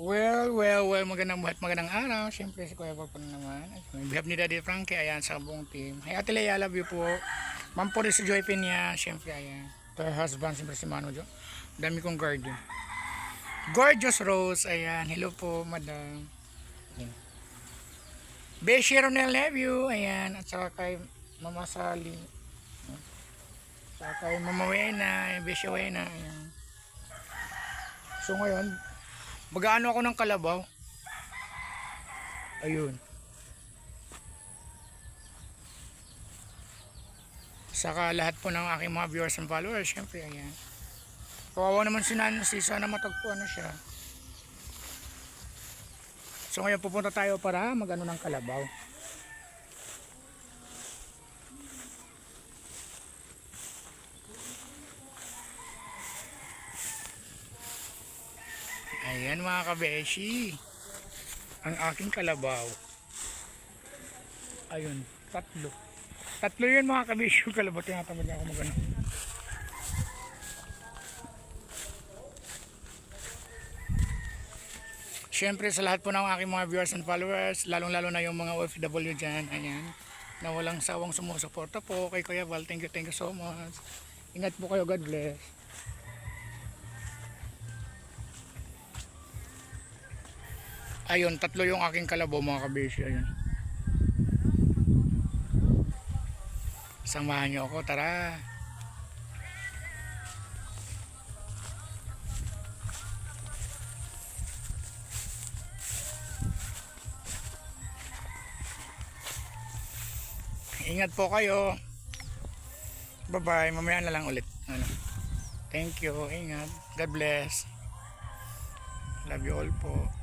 Well, well, well, magandang buhat, magandang araw. Siyempre si Kuya Bob pa naman. May behave ni Daddy Frankie, ayan, sa buong team. Hey, Ate Leia, love you po. Ma'am po rin si Joy Pinya, siyempre, ayan. To her husband, siyempre si Mano Jo. Dami kong guardian. Gorgeous Rose, ayan. Hello po, madam. Ayan. Beshi Ronel, love you. Ayan, at saka kay Mama Sally. Ayan. Saka kay Mama Wena, Beshi Wena, ayan. So ngayon, mag-ano ako ng kalabaw. Ayun. Saka lahat po ng aking mga viewers and followers, syempre, ayan. Kawawa naman si Nancy, sana matagpuan na siya. So ngayon pupunta tayo para mag-ano ng kalabaw. Ayan mga kabeshi. Ang aking kalabaw. Ayun, tatlo. Tatlo yun mga kabeshi yung kalabaw. Tinatamad na ako magano. Siyempre sa lahat po ng aking mga viewers and followers, lalong lalo na yung mga OFW dyan, ayan, na walang sawang sumusuporta po kay Kuya Val. Thank you, thank you so much. Ingat po kayo, God bless. Ayun, tatlo yung aking kalabaw mga kabeshi. Ayun. Samahan niyo ako, tara. Ingat po kayo. Bye-bye. Mamaya na lang ulit. Ano. Thank you. Ingat. God bless. Love you all po.